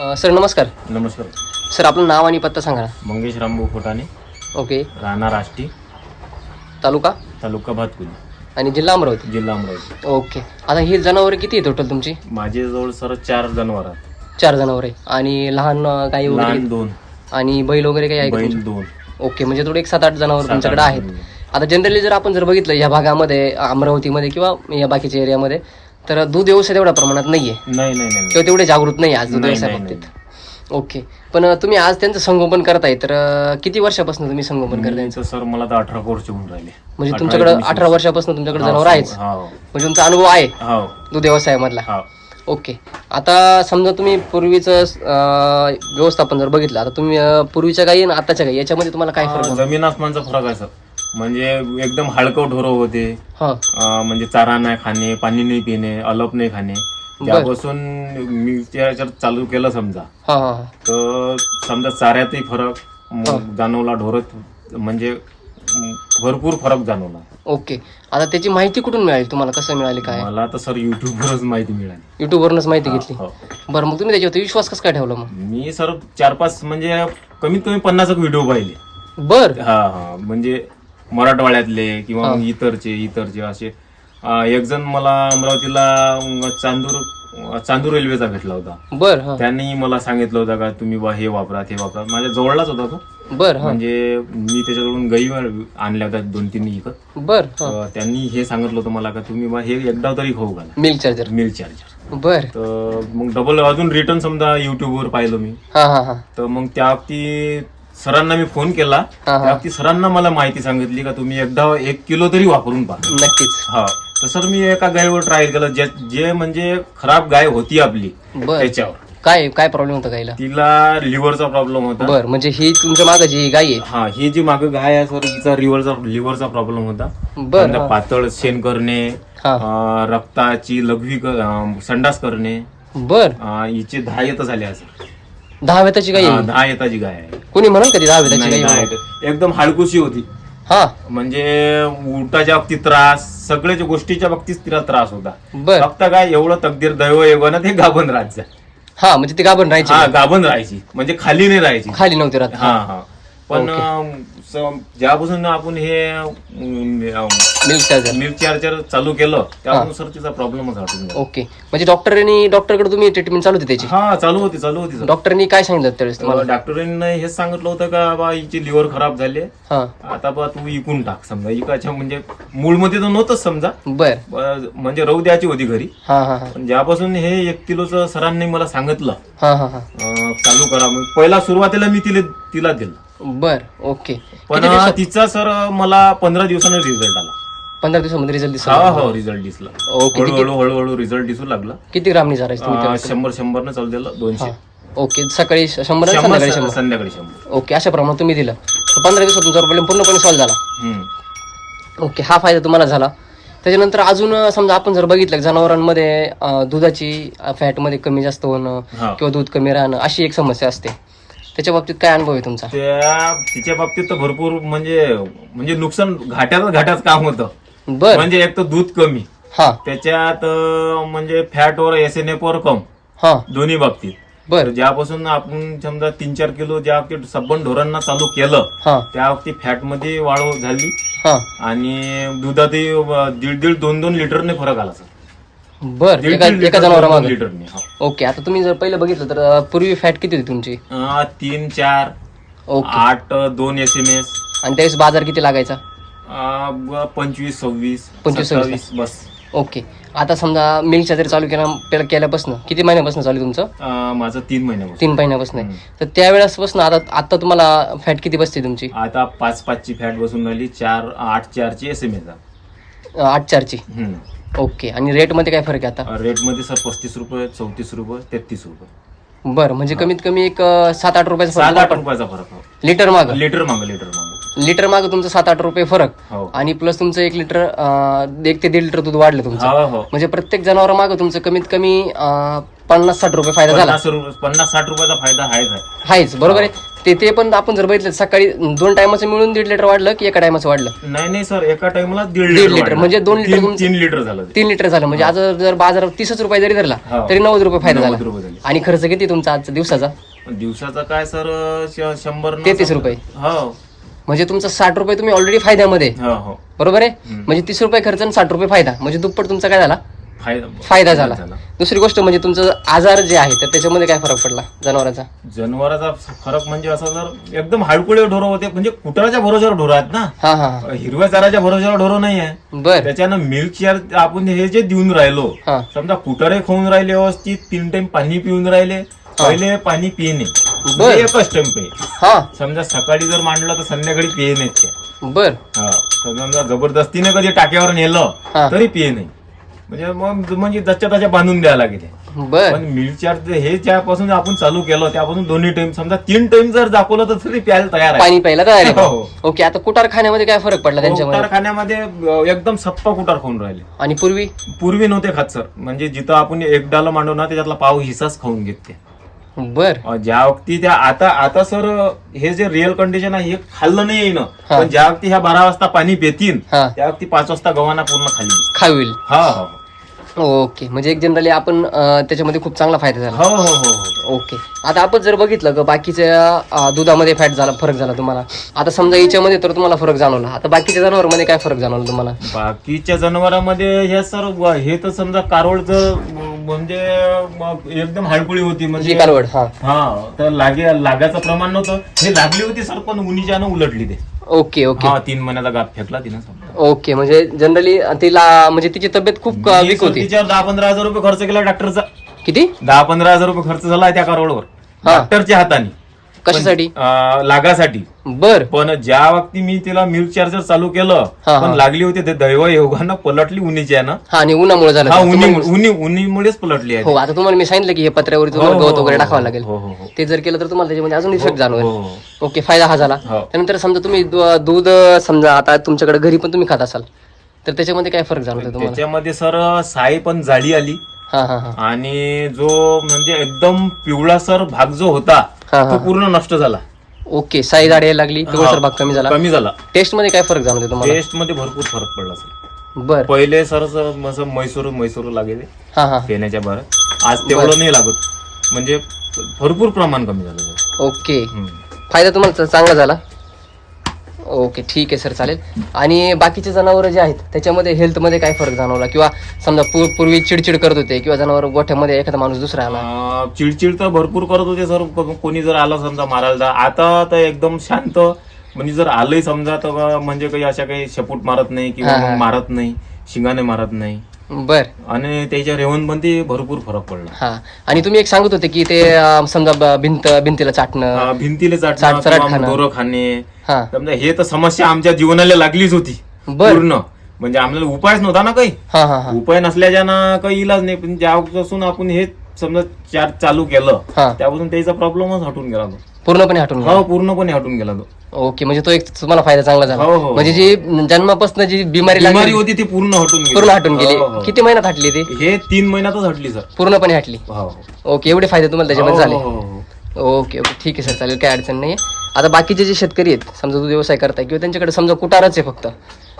अ, sir नमस्कार. नमस्कार. Sir आपलं नाव आणि पत्ता सांगा मंगेश रामभाऊ फोटाने ओके. राहणार आष्टी तालुका? तालुका भातकुली. आणि जिल्हा अमरावती? जिल्हा अमरावती. ओके. आता ही जनावरे किती आहे टोटल तुमची? माझे जवळ सर चार जनावर आहेत. चार जनावरे आणि लहान अ, गाई वगैरे? लहान दोन. आणि बैल वगैरे काही आहे का बैल तुमचे? दोन. ओके म्हणजे थोडे एक सात आठ जनावर तुमच्याकडे आहेत. आता जनरली जर आपण जर बघितलं या भागामध्ये अमरावतीमध्ये किंवा या बाकीच्या एरियामध्ये तर दूध व्यवसाय तेवढ्या प्रमाणात नाहीये. नाही नाही नाही. किंवा तेवढे जागृत नाही आज दूध नाही, व्यवसाय नाही, बाबतीत. ओके. पण तुम्ही आज त्यांचं संगोपन करताय तर अ, किती वर्षापासून तुम्ही संगोपन करताय तर सर मला तर अठरा वर्ष होऊन राहिले. म्हणजे तुमच्याकडे अठरा वर्षापासून तुमच्याकडे हा, जनावर आहेच. हो. म्हणजे तुमचा अनुभव आहे हो. दूध व्यवसायामधला. हो. ओके. आता समजा तुम्ही पूर्वीचं अं, व्यवस्थापन जर बघितलं आता तुम्ही अं, पूर्वीच्या गायी आणि आताच्या गायी याच्यामध्ये तुम्हाला काय फरक हा, जमीन आसमानचा फरक आहे सर. म्हणजे एकदम हलकं ढोरं होते. हा. अं, म्हणजे चारा नाही खाणे पाणी नाही पिणे अलप नाही खाणे. त्यापासून मी त्याच्यात चालू केलं समजा. हा हा हा. तर समजा चाऱ्यातही फरक मग जाणवला ढोरत म्हणजे म, भरपूर फरक जाणवला. ओके. आता त्याची माहिती कुठून मिळाली? तुम्हाला कसं मिळाली काय? मला तर सर युट्यूबवरच माहिती मिळाली. युट्यूबवरूनच माहिती घेतली? हो. बरं मग तुम्ही त्याच्यावरती विश्वास कसं काय ठेवला मग? मी सर चार पाच म्हणजे कमीत कमी पन्नास व्हिडिओ पाहिले. बर. हा हा. म्हणजे मराठवाड्यातले किंवा मग इतरचे इतरचे असे. एक जण मला अमरावतीला चांदूर चांदूर रेल्वेचा भेटला होता. बर हा. त्यांनी मला सांगितलं होतं का तुम्ही बा हे वापरा ते वापरा. माझ्या जवळलाच होता तो. बर हा. म्हणजे मी त्याच्याकडून गाई आणल्या होत्या दोन तीन विकत बर हा. त्यांनी हे सांगितलं होतं मला का तुम्ही बा हे एकदा तरी खाऊ घाला. मिल्क चार्जर मिल चार्जर बर. तर मग डबल अजून रिटर्न समजा युट्यूबवर पाहिलं मी. हा हा हा. तर मग त्या बाबतीत सरांना मी फोन केला. हा, हा. बाबतीत सरांना मला माहिती सांगितली का तुम्ही एकदा एक किलो तरी वापरून पहा. नक्कीच. हा. तर सर मी एका गायीवर ट्रायल केलं. जे जे म्हणजे खराब गाय होती आपली बर. त्याच्यावर. काय काय प्रॉब्लेम होता गाईला तिला लिव्हरचा प्रॉब्लेम होता. बर म्हणजे ही तुमच्या मागं जी गाय आहे. हा ही जी मागे गाय आहे सर हिचा लिव्हरचा लिव्हरचा प्रॉब्लेम होता. बर पातळ शेण करणे हा. अं, रक्ताची लघवी क- अं, संडास करणे. बर. अं, हिचे दहा येत झाले असं दहा वेताची गाय आहे. दहा येताची गाय आहे. कोणी म्हणून कधी दहा वेताची गाय. एकदम हाडकुशी होती. हा. म्हणजे उठाच्या बाबतीत त्रास सगळ्याच गोष्टीच्या बाबतीत तिला त्रास होता. बर. फक्त काय एवढं तकदीर दैव योगानं ते गाभण राहायचं. हा म्हणजे ती गाभण राहायची. हा गाभण राहायची. म्हणजे खाली नाही राहायची. खाली नव्हती राहत. हा हा. पण स- ज्यापासून आपण हे अं, मिल्क चार्जर मिल्क चार्जर चालू केलं त्यापासून सर तिचा प्रॉब्लेमच हटून गेला ओके. म्हणजे डॉक्टरांनी डॉक्टरकडे तुम्ही ट्रीटमेंट चालू होती त्याची? हा चालू होती चालू होती सर. डॉक्टरनी काय सांगितलं त्यावेळेस तुम्हाला? डॉक्टरांनी हेच सांगितलं होतं का बा हिची लिव्हर खराब झाली हा. आता बा तू इकून टाक समजा. इकाच्या म्हणजे मूळमध्ये तर नव्हतंच समजा. बर. ब- म्हणजे राहू द्यायची होती घरी. हा हा हा. पण ज्यापासून हे एक किलोचं सरांनी मला सांगितलं हा हा हा. अं, चालू करा. मग पहिला सुरुवातीला मी तिला तिला दिलं. बर ओके. पण तिचा सर मला पंधरा दिवसाने रिझल्ट आला. पंधरा दिवसामध्ये रिझल्ट दिसला हा हो रिझल्ट दिसला. ओके हळूहळू हळूहळू रिझल्ट दिसू लागला. किती ग्रामनी झारायचं तुम्ही अं, शंभर शंभरनं चालू दिलं दोनशे. ओके सकाळी शंभर संध्याकाळी शंभर शंभर. संध्याकाळी शंभर. ओके अशा प्रमाणात तुम्ही दिलं. तर पंधरा दिवसात तुमचा प्रॉब्लेम पूर्णपणे सॉल्व्ह झाला. ओके हा फायदा तुम्हाला झाला. त्याच्यानंतर अजून समजा आपण जर बघितलं जनावरांमध्ये दुधाची फॅटमध्ये कमी जास्त होणं. किंवा दूध कमी राहणं अशी एक समस्या असते. त्याच्या बाबतीत काय अनुभव आहे तुमचा? त्या तिच्या बाबतीत तर भरपूर म्हणजे म्हणजे नुकसान घाट्यात घाट्याच काम होतं. बर. म्हणजे एक तर दूध कमी. हा. त्याच्यात अं, म्हणजे फॅटवर एस एन एफ वर कम. हा. दोन्ही बाबतीत. बर. ज्यापासून आपण समजा तीन चार किलो ज्या बाबतीत सबन ढोरांना चालू केलं हा. त्या बाबतीत फॅटमध्ये वाढ झाली. हा. आणि दुधातही अं, दीड दीड दोन दोन लिटरने फरक आला सर. बर दीड एका दीड एका लिटर, दोन जनावरामागे लिटरने हो. ओके आता तुम्ही जर पहिलं बघितलं तर अं, पूर्वी फॅट किती होती तुमची? अं, तीन चार ओके. आठ दोन एस एम एस आणि त्यावेळेस बाजार किती लागायचा? पंचवीस सव्वीस पंचवीस, सव्वीस. सत्तावीस बस. ओके. आता समजा मिल्क चार्जर चालू केला केल्यापासून किती महिन्यापासून चालू आहे तुमचं? अं, माझं तीन महिन्यापासून. तीन महिन्यापासून आहे. तर त्यावेळेसपासून आता आता तुम्हाला फॅट किती बसते तुमची? आता पाच पाचची फॅट बसून राहिली चार आठ चारची एस एम एस अं, आठ चारची. ओके. आणि रेटमध्ये काय फरक आहे आता? रेटमध्ये सर पस्तीस रुपये चौतीस रुपये तेहतीस रुपये. बरं म्हणजे कमीत कमी एक अं, सात आठ रुपयाचा सात आठ फरक रुपयाचा फरक हो लिटर माग? लिटर माग लिटर माग. लिटर माग तुमचं सात आठ रुपये फरक. हो. आणि प्लस तुमचं एक लिटर अं, एक ते दीड लिटर दूध वाढलं तुमचं. हो हो. म्हणजे प्रत्येक जनावर माग तुमचं कमीत कमी पन्नास साठ रुपये फायदा झाला. पन्नास साठ रुपयाचा फायदा आहेच आहे. आहेच बरोबर आहे? ते ते पण आपण जर बघितलं सकाळी दोन टायमाचं मिळून दीड लिटर वाढलं की एका टायमाचं वाढलं? नाही नाही सर एका टाइमला दीड दीड लिटर, वाढलं. म्हणजे दोन लिटर तीन- तुमचं- तीन लिटर झालं ते. तीन लिटर झालं. म्हणजे आज जर बाजार तीसच रुपये जरी धरला हो. तरी नव्वद रुपये फायदा नव्वद झाला. आणि खर्च किती तुमचा आजचा दिवसाचा? दिवसाचा काय सर श- शंभर न- तेहतीस रुपये. हो. म्हणजे तुमचा साठ रुपये तुम्ही ऑलरेडी फायद्यामध्ये. आहे. हो हो. बरोबर आहे? म्हणजे तीस रुपये खर्च आणि साठ रुपये फायदा. म्हणजे दुप्पट तुमचा काय झाला? फायदा फायदा झाला. दुसरी गोष्ट म्हणजे तुमचं आजार जे आहे तर त्याच्यामध्ये काय फरक पडला जनावरांचा? जनावराचा फरक म्हणजे असा जर एकदम हाडकुळे ढोरं होते म्हणजे कुटाराच्या भरोश्यावर ढोरं आहेत ना? हा हा हा. हिरव्या चाराच्या भरोश्यावर ढोरं नाही आहे. बर. त्याच्यानं मिल्क चार आपण हे जे देऊन राहिलो हा. समजा कुटारे खाऊन राहिले व्यवस्थित तीन टाइम पाणी पिऊन राहिले पहिले पाणी पिणे बर. म्हणजे एकच टाइम पे. हा. समजा सकाळी जर मांडलं तर संध्याकाळी पिये नाही ते बर. हा. तर समजा जबरदस्तीने कधी टाक्यावर नेलं हा. तरी पिये नाही म्हणजे मग म्हणजे जच्या त्याच्या बांधून द्यायला लागेल. बर. पण मिल्क चार्ज हे ज्यापासून आपण चालू केलं त्यापासून दोन्ही टाइम समजा तीन टाइम जर दाखवलं तर तरी प्यायला तयार आहे. पाणी प्यायला तयार आहे हो. ओके आता कुटार खाण्यामध्ये काय फरक पडला त्यांच्यामध्ये? खाण्यामध्ये एकदम सप्पा कुटार खाऊन राहिले. आणि पूर्वी? पूर्वी नव्हते खात सर. म्हणजे जिथं आपण एक डाला मांडू ना त्याच्यातला पाव हिसाच खाऊन घेत बर. ज्या वक्ती त्या आता आता सर हे जे रिअल कंडिशन आहे हे खाल्लं नाही येईन. हा. पण ज्या वक्ती ह्या बारा वाजता पाणी पितील हा. त्या वक्ती पाच वाजता गव्हाना पूर्ण खाल्ली खावील. हा हो ओके. म्हणजे एक जनरली आपण अं, त्याच्यामध्ये खूप चांगला फायदा झाला. हो हो हो हो. ओके. आता आपण जर बघितलं का बाकीच्या अं, दुधामध्ये फॅट झाला फरक झाला तुम्हाला. आता समजा याच्यामध्ये तर तुम्हाला फरक जाणवला. आता बाकीच्या जनावरमध्ये काय फरक जाणवला तुम्हाला? बाकीच्या जनावरांमध्ये हे सर हे तर समजा कारोळचं म्हणजे एकदम हाडकुळी होती म्हणजे कालवड हा. हा तर लागे लागाचं प्रमाण नव्हतं. हे लागली होती सर पण उन्हीच्यानं उलटली ते. Okay okay. हा तीन महिन्याचा गाप फेकला तिनं समजा. ओके म्हणजे जनरली तिला म्हणजे तिची तब्येत खूप मी वीक सर होती. तिच्यावर दहा पंधरा हजार रुपये खर्च केला डॉक्टरचा. किती? दहा पंधरा हजार रुपये खर्च झाला त्या कारोळवर हा. डॉक्टरच्या हाताने. कशासाठी अं, लागासाठी बर पण ज्या वक्ती मी तिला मिल्क चार्जर चालू केलं हा, पण हा. लागली होती ते दैव योगानं पलटली उन्हीच्या ना हा आणि उन्हामुळे झालं हा. उन्ही उन्ही उन्हीमुळेच पलटली आहे हो आता तुम्हाला मी सांगितलं की हे पत्र्यावरती हो, तुम्हाला हो, गवत वगैरे हो, टाकावं हो, लागेल हो, हो, हो. ते जर केलं तर तुम्हाला त्याच्यामध्ये अजून इफेक्ट जाणवेल हो, हो. ओके फायदा हा झाला हो. त्यानंतर समजा तुम्ही दु- दूध समजा आता तुमच्याकडे घरी पण तुम्ही खात असाल तर त्याच्यामध्ये काय फरक जाणवतो तुम्हाला त्याच्यामध्ये सर साई पण जाळी आली हा हा हा आणि जो म्हणजे एकदम पिवळासर भाग जो होता तो. पूर्ण नष्ट झाला. ओके साई जाडी यायला लागली पिवळसर भाग कमी झाला. कमी झाला. टेस्टमध्ये काय फरक जाणवतो तुम्हाला? टेस्टमध्ये भरपूर फरक पडला सर. बर. पहिले सर मैसूर मैसूर लागेल. पेण्याच्या बरं. आज तेवढं नाही लागत. म्हणजे भरपूर प्रमाण कमी झालं. ओके. फायदा तुम्हाला चांगला झाला. ओके ठीक आहे सर चालेल. आणि बाकीचे जनावरं जे आहेत त्याच्यामध्ये हेल्थमध्ये काय फरक जाणवला? किंवा समजा पूर- पूर्वी चिडचिड करत होते किंवा जनावर गोठ्यामध्ये एखादा माणूस दुसरा आला? अं, चिडचिड तर भरपूर करत होते सर. को- कोणी जर आलं समजा मारायला तर आता तर एकदम शांत. म्हणजे जर आलंय समजा तर म्हणजे काही अशा काही शपूट मारत नाही किंवा हा, हा. मग मारत नाही शिंगाने मारत नाही. बर. आणि त्याच्या रेवणबंदी भरपूर फरक पडला. हा. आणि तुम्ही एक सांगत होते की ते अं, समजा ब- भिंत भिंतीला चाटणं भिंतीला चाट- चाटणं किंवा खाणं. दोरं खाणे. हा. समजा हे तर समस्या आमच्या जीवनाला लागलीच होती. बर. पूर्ण. म्हणजे आपल्याला उपायच नव्हता ना काही. हा हा हा. उपाय नसल्याच्यानं काही इलाज नाही. पण ज्यापासून आपण हे समजा चार चालू केलं हा. त्यापासून त्याचा प्रॉब्लेमच हटून गेला तो. पूर्णपणे हटून गेला. हो पूर्णपणे हटून गेला तो. ओके म्हणजे तो एक तुम्हाला फायदा चांगला झाला. हो, हो. म्हणजे जी जन्मापासून जी बिमारी बिमारी लागली होती ती पूर्ण हटून गेली. पूर्ण हटून हो, गेली हो. किती महिन्यात हटली ती? हे तीन महिन्यातच हटली सर. पूर्णपणे हटली. हो, हो. ओके एवढे फायदे तुम्हाला त्याच्यामध्ये झाले हो, हो, हो. Okay okay. ठीक आहे सर. चालेल काय अडचण नाही आता बाकीचे जे शेतकरी आहेत समजा दूध व्यवसाय करताय किंवा त्यांच्याकडे समजा कुटारच आहे फक्त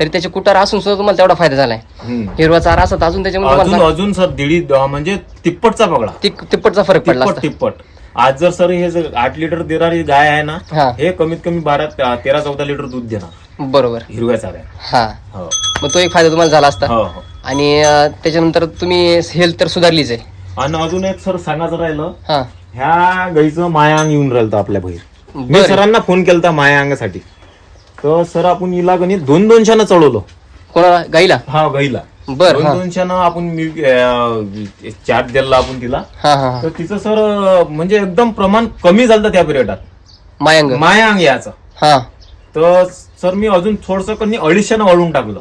तरी त्याचे कुटार असून सुद्धा तुम्हाला तेवढा फायदा झालाय. हम्म. हिरवा चारा असत अजून त्याच्यामध्ये अजून तुम्हाला अजून सर दीड म्हणजे तिप्पटचा पगडा. ति- तिप्पटचा फरक पडला तिप्पट असता. तिप्पट. आज जर सर हे जर आठ लिटर देणारी गाय आहे ना हा. हे कमीत कमी बारा तेरा चौदा लिटर दूध देणार. बरोबर. हिरव्या चाऱ्या. हा. हो. मग तो एक फायदा तुम्हाला झाला असता. हो हो. आणि अं, त्याच्यानंतर तुम्ही हेल्थ तर सुधारलीच आहे. आणि अजून एक सर सांगायचं राहिलं हा. ह्या गाईचं मायांग येऊन राहिलं होतं आपल्या बहीर. मी बरं. सरांना फोन केलता मायांगासाठी. तर सर आपण हिला गणित दोन दोनशानं चढवलं. कोणाला? गाईला? हा गाईला. बर दोन दोनशानं आपण मिल्क चार्ट दिला आपण तिला. हा हा हा. तर तिचं सर म्हणजे एकदम प्रमाण कमी झालं त्या पिरियडात. मायंग. मायांग याचं. हा. तर सर मी अजून थोडस कधी अडीचशेनं वाढवून टाकलं.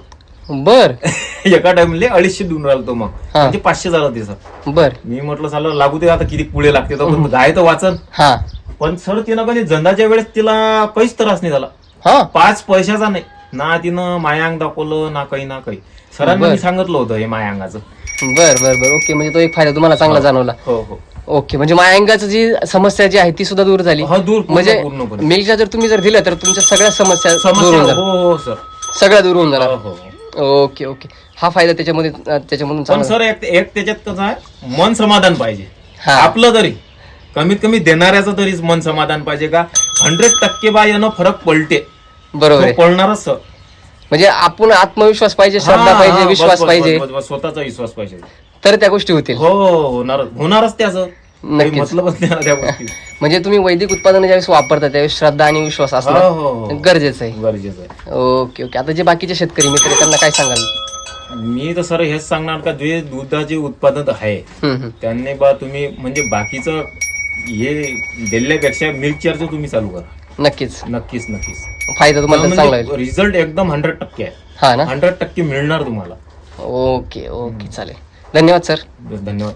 बर. एका टाइमले अडीचशे देऊन राहिलो तो मग. हा. म्हणजे पाचशे झालं ते सर. बर. मी म्हटलं साला लागू दे आता किती पुढे लागते तर पण गाय तर वाचन. हा. पण सर तिनं कधी जंदाच्या वेळेस तिला काहीच त्रास नाही झाला. हा. पाच पैशाचा नाही. ना तिनं मायांग दाखवलं ना काही ना काही. सरांनी सांगितलं होतं हे मायांगाचं. बर बर बर. ओके म्हणजे तो एक फायदा तुम्हाला चांगला जाणवला. हो हो. ओके म्हणजे मायंगाचं जी समस्या जी आहे ती सुद्धा दूर झाली. हा दूर पूर्ण- म्हणजे पूर्णपणे. मिल्कच्या जर तुम्ही जर दिलं तर तुमच्या सगळ्या समस्या दूर समस्या होऊन हो जाणार हो सर. सगळ्या दूर होऊन जाणार. हो हो. Okay okay. हा फायदा त्याच्यामध्ये अं, त्याच्यामधून पण चांगला. सर एक एक त्याच्यात कसं आहे मन समाधान पाहिजे. हा. आपलं तरी. कमीत कमी देणाऱ्याचं तरी मन समाधान पाहिजे का? हंड्रेड टक्के बा यानं फरक पलटे. बरोबर आहे. तो पळणारच म्हणजे आपण आत्मविश्वास पाहिजे श्रद्धा हा, हा, पाहिजे बस, विश्वास बस, पाहिजे. बस, बस, स्वतःचा विश्वास पाहिजे. तर त्या गोष्टी होतील. हो होणार होणारच त्याचं काही नक्कीच. मतलबच नाही ना त्या गोष्टी. म्हणजे तुम्ही वैदिक उत्पादन ज्यावेळेस वापरता त्यावेळेस श्रद्धा आणि विश्वास हो असणं हो हो गरजेचं आहे. गरजेचं आहे. Okay okay. आता जे बाकीचे शेतकरी मित्र आहेत, त्यांना काय सांगाल? मी तर सर हेच सांगणार का जे दुधाचे उत्पादन आहे हम्म, हम्म. त्यांनी बा तुम्ही म्हणजे बाकीचं हे दिल्यापेक्षा मिल्क तुम्ही चालू करा. नक्कीच. नक्कीच नक्कीच. फायदा तुम्हाला चांगला होईल म्हणजे रिझल्ट एकदम हंड्रेड टक्के आहे. हा ना? हंड्रेड टक्के मिळणार तुम्हाला. ओके ओके चालेल. धन्यवाद सर धन्यवाद.